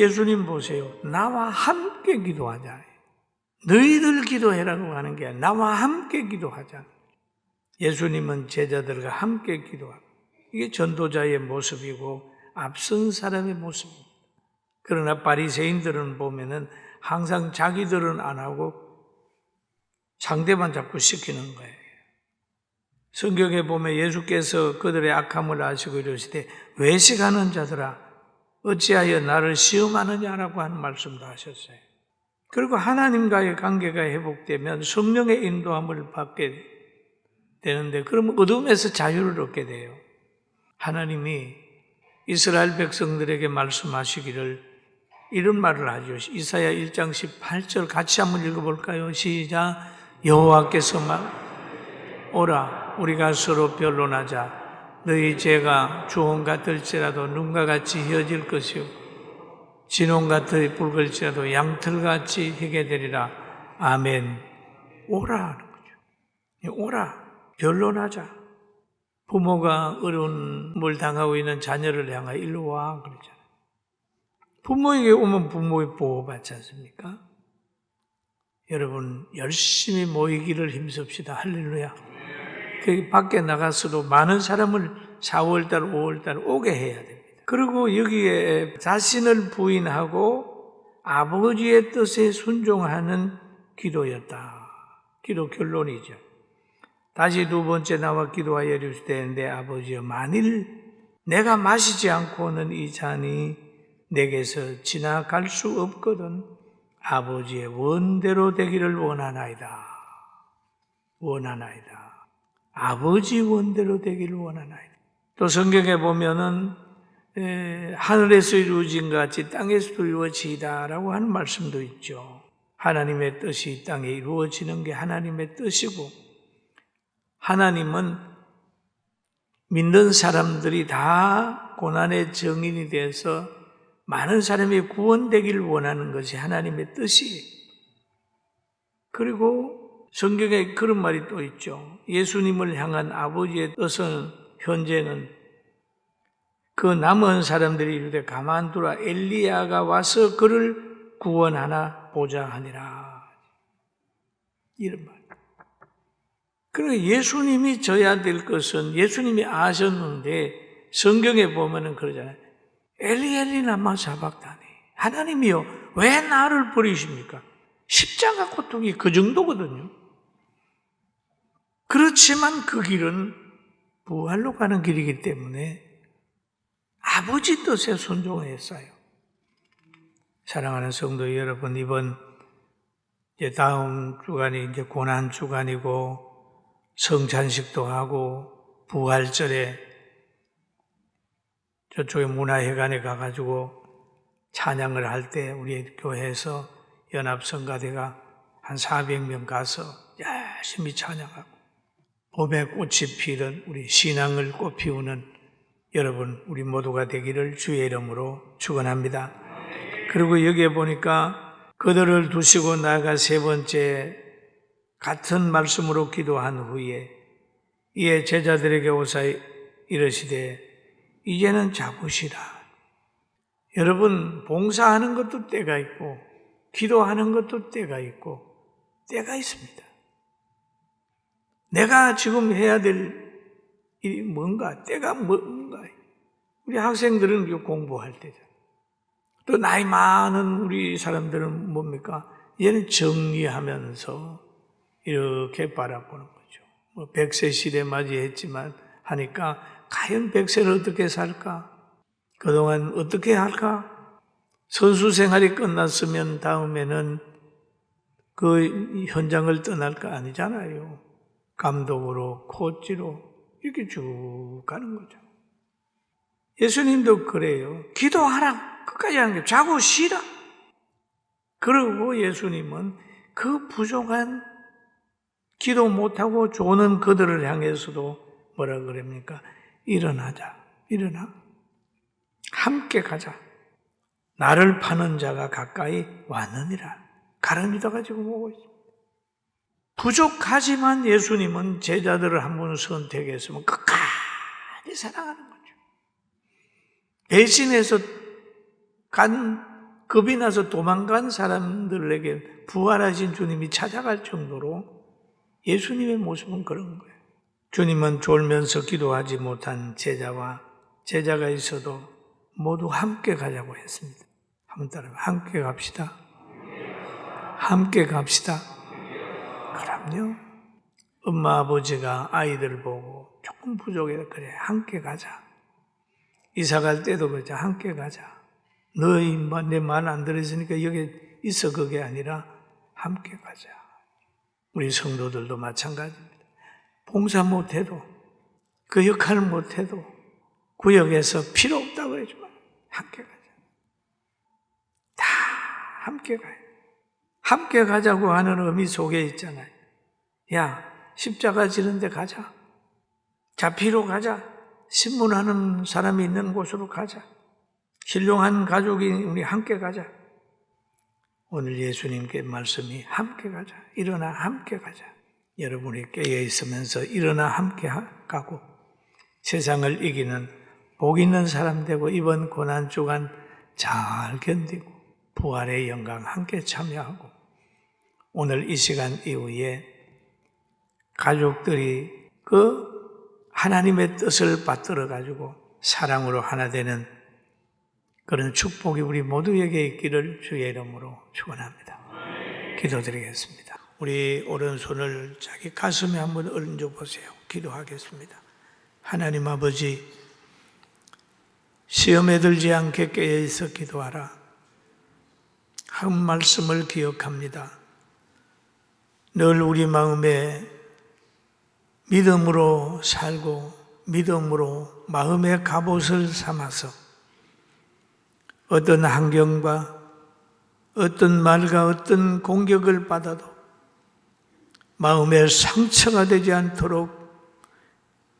예수님 보세요. 나와 함께 기도하자. 너희들 기도해라고 하는 게 아니라 나와 함께 기도하자. 예수님은 제자들과 함께 기도하고 이게 전도자의 모습이고 앞선 사람의 모습입니다. 그러나 바리새인들은 보면은 항상 자기들은 안 하고 상대만 자꾸 시키는 거예요. 성경에 보면 예수께서 그들의 악함을 아시고 이러시되 외식하는 자들아 어찌하여 나를 시험하느냐라고 하는 말씀도 하셨어요. 그리고 하나님과의 관계가 회복되면 성령의 인도함을 받게 되는데 그러면 어둠에서 자유를 얻게 돼요. 하나님이 이스라엘 백성들에게 말씀하시기를 이런 말을 하죠. 이사야 1장 18절 같이 한번 읽어볼까요? 시작. 여호와께서 말 오라 우리가 서로 변론하자. 너희 죄가 주홍 같을지라도 눈과 같이 휘어질 것이요 진홍 같이 붉을지라도 양털같이 희게 되리라. 아멘. 오라 하는 거죠. 오라 변론하자. 부모가 어려움을 당하고 있는 자녀를 향하여 일로 와 그러잖아요. 부모에게 오면 부모의 보호 받지 않습니까? 여러분 열심히 모이기를 힘씁시다. 할렐루야. 그 밖에 나가서도 많은 사람을 4월달, 5월달 오게 해야 됩니다. 그리고 여기에 자신을 부인하고 아버지의 뜻에 순종하는 기도였다. 기도 결론이죠. 다시 두 번째 나와 기도하여 이르시되 내 아버지여 만일 내가 마시지 않고는 이 잔이 내게서 지나갈 수 없거든 아버지의 원대로 되기를 원하나이다. 원하나이다. 아버지 원대로 되기를 원하나이다. 또 성경에 보면은 에, 하늘에서 이루어진 것 같이 땅에서도 이루어지다라고 하는 말씀도 있죠. 하나님의 뜻이 땅에 이루어지는 게 하나님의 뜻이고 하나님은 믿는 사람들이 다 고난의 정인이 돼서 많은 사람이 구원되기를 원하는 것이 하나님의 뜻이에요. 그리고 성경에 그런 말이 또 있죠. 예수님을 향한 아버지의 뜻은 현재는 그 남은 사람들이 이르되 가만두라 엘리야가 와서 그를 구원하나 보자 하니라. 이런 말. 그리고 예수님이 져야 될 것은 예수님이 아셨는데 성경에 보면은 그러잖아요. 엘리 엘리 나마 사박다니. 하나님이요. 왜 나를 버리십니까? 십자가 고통이 그 정도거든요. 그렇지만 그 길은 부활로 가는 길이기 때문에 아버지 뜻에 순종했어요. 사랑하는 성도 여러분, 이번 이제 다음 주간이 이제 고난 주간이고 성찬식도 하고 부활절에 저쪽에 문화회관에 가가지고 찬양을 할 때 우리 교회에서 연합성가대가 한 400명 가서 열심히 찬양하고 봄에 꽃이 피는 우리 신앙을 꽃피우는 여러분 우리 모두가 되기를 주의 이름으로 축원합니다. 그리고 여기에 보니까 그들을 두시고 나아가 세 번째 같은 말씀으로 기도한 후에 이에 제자들에게 오사 이르시되 이제는 잡으시라. 여러분 봉사하는 것도 때가 있고 기도하는 것도 때가 있고 때가 있습니다. 내가 지금 해야 될 일이 뭔가 때가 뭔가 우리 학생들은 공부할 때죠. 또 나이 많은 우리 사람들은 뭡니까? 얘는 정리하면서 이렇게 바라보는 거죠. 뭐 100세 시대 맞이했지만 하니까 과연 100세를 어떻게 살까? 그동안 어떻게 할까? 선수 생활이 끝났으면 다음에는 그 현장을 떠날까 아니잖아요. 감독으로, 코치로 이렇게 쭉 가는 거죠. 예수님도 그래요. 기도하라. 끝까지 하는 게 자고 쉬라. 그러고 예수님은 그 부족한 기도 못하고 조는 그들을 향해서도 뭐라 그럽니까? 일어나자. 일어나. 함께 가자. 나를 파는 자가 가까이 왔느니라. 가르미다 가지고 보고 있습니다. 부족하지만 예수님은 제자들을 한번 선택했으면 끝까지 사랑하는 거죠. 배신해서 간 겁이 나서 도망간 사람들에게 부활하신 주님이 찾아갈 정도로 예수님의 모습은 그런 거예요. 주님은 졸면서 기도하지 못한 제자와 제자가 있어도 모두 함께 가자고 했습니다. 한번 따라 함께 갑시다. 함께 갑시다. 그럼요. 엄마 아버지가 아이들 보고 조금 부족해 그래 함께 가자. 이사 갈 때도 그러자 함께 가자. 너희 내말 안 들었으니까 여기 있어 그게 아니라 함께 가자. 우리 성도들도 마찬가지입니다. 봉사 못해도 그 역할을 못해도 구역에서 필요 없다고 그러지만 함께 가자. 다 함께 가요. 함께 가자고 하는 의미 속에 있잖아요. 야, 십자가 지는데 가자. 자피로 가자. 신문하는 사람이 있는 곳으로 가자. 신령한 가족이 우리 함께 가자. 오늘 예수님께 말씀이 함께 가자. 일어나 함께 가자. 여러분이 깨어 있으면서 일어나 함께 가고 세상을 이기는 복 있는 사람 되고 이번 고난 주간 잘 견디고 부활의 영광 함께 참여하고 오늘 이 시간 이후에 가족들이 그 하나님의 뜻을 받들어 가지고 사랑으로 하나 되는 그런 축복이 우리 모두에게 있기를 주의 이름으로 축원합니다. 기도드리겠습니다. 우리 오른손을 자기 가슴에 한번 얹어 보세요. 기도하겠습니다. 하나님 아버지 시험에 들지 않게 깨어 있어 기도하라. 한 말씀을 기억합니다. 늘 우리 마음에 믿음으로 살고 믿음으로 마음의 갑옷을 삼아서 어떤 환경과 어떤 말과 어떤 공격을 받아도 마음에 상처가 되지 않도록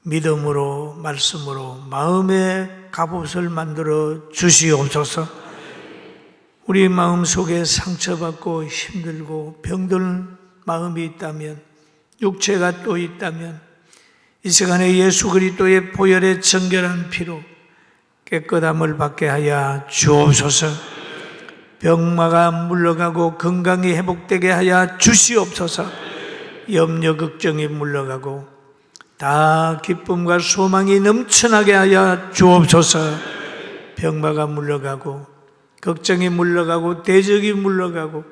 믿음으로 말씀으로 마음의 갑옷을 만들어 주시옵소서. 우리 마음 속에 상처받고 힘들고 병든 마음이 있다면 육체가 또 있다면 이 시간에 예수 그리스도의 보혈의 정결한 피로 깨끗함을 받게 하여 주옵소서. 병마가 물러가고 건강이 회복되게 하여 주시옵소서. 염려 걱정이 물러가고 다 기쁨과 소망이 넘쳐나게 하여 주옵소서. 병마가 물러가고 걱정이 물러가고 대적이 물러가고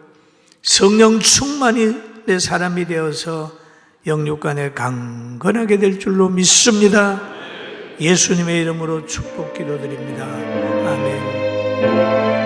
성령 충만이 내 사람이 되어서 영육 간에 강건하게 될 줄로 믿습니다. 예수님의 이름으로 축복 기도드립니다. 아멘.